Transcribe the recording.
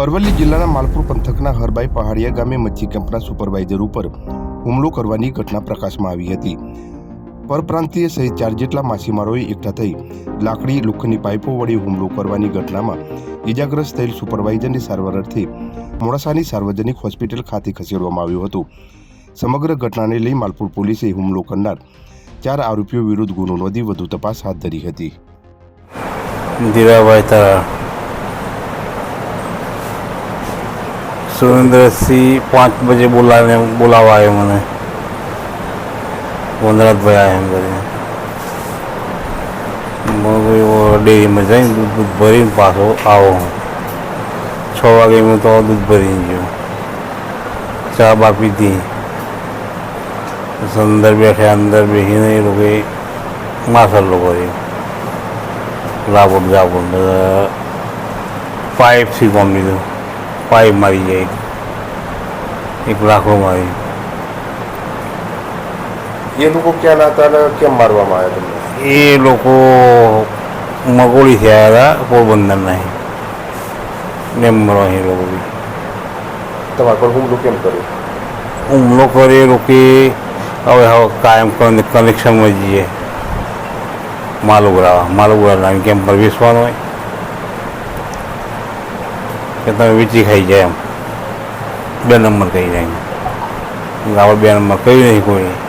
અરવલ્લી જિલ્લાના માલપુર પંથકના હરબાઈ પહાડિયા ગામે મચ્છી કેમ્પના સુપરવાઇઝર ઉપર હુમલો કરવાની ઘટના પ્રકાશમાં આવી હતી. પરપ્રાંતીય સહિત ચાર જેટલા માછીમારોએ એકઠા થઈ લાકડી લોખંડની પાઇપો વડે હુમલો કરવાની ઘટનામાં ઇજાગ્રસ્ત થયેલ સુપરવાઇઝરની સારવાર અર્થે મોડાસાની સાર્વજનિક હોસ્પિટલ ખાતે ખસેડવામાં આવ્યું હતું. સમગ્ર ઘટનાને લઈ માલપુર પોલીસે હુમલો કરનાર ચાર આરોપીઓ વિરુદ્ધ ગુનો નોંધી વધુ તપાસ હાથ ધરી હતી. ધીરાભાઈ તરા સુરેન્દ્રસિંહ પાંચ બજે બોલાવીને બોલાવવા આવ્યો મને વનરાજભાઈ આવ્યા એમ કરીને ડેરીમાં જઈને દૂધ દૂધ ભરીને પાછો આવો છ વાગે મેં તો દૂધ ભરીને ગયો ચા બા પીધી પછી અંદર બેઠા અંદર બેસીને એ લોકોએ માસલ્લો કર્યો લાવડ જાવડ પાઇપથી કોમ લીધું પાઇપ મારી જાય એક લાખો મારી એ લોકો ક્યાં હતા કેમ મારવામાં આવ્યા તમને એ લોકો મગોળી થયા હતા પોરબંદર નહીં મેમ્બરો એ લોકો તમારા પર હુમલો કેમ કર્યો હુમલો કરે એ લોકો હવે હવે કાયમ કનેક્શનમાં જઈએ માલુગરા માલુગરા કેમ પર વેચવાનું હોય કે તમે વેચી ખાઈ જાય એમ. બે નંબર કહી જાય આવા બે નંબર કહ્યું નહીં કોઈ.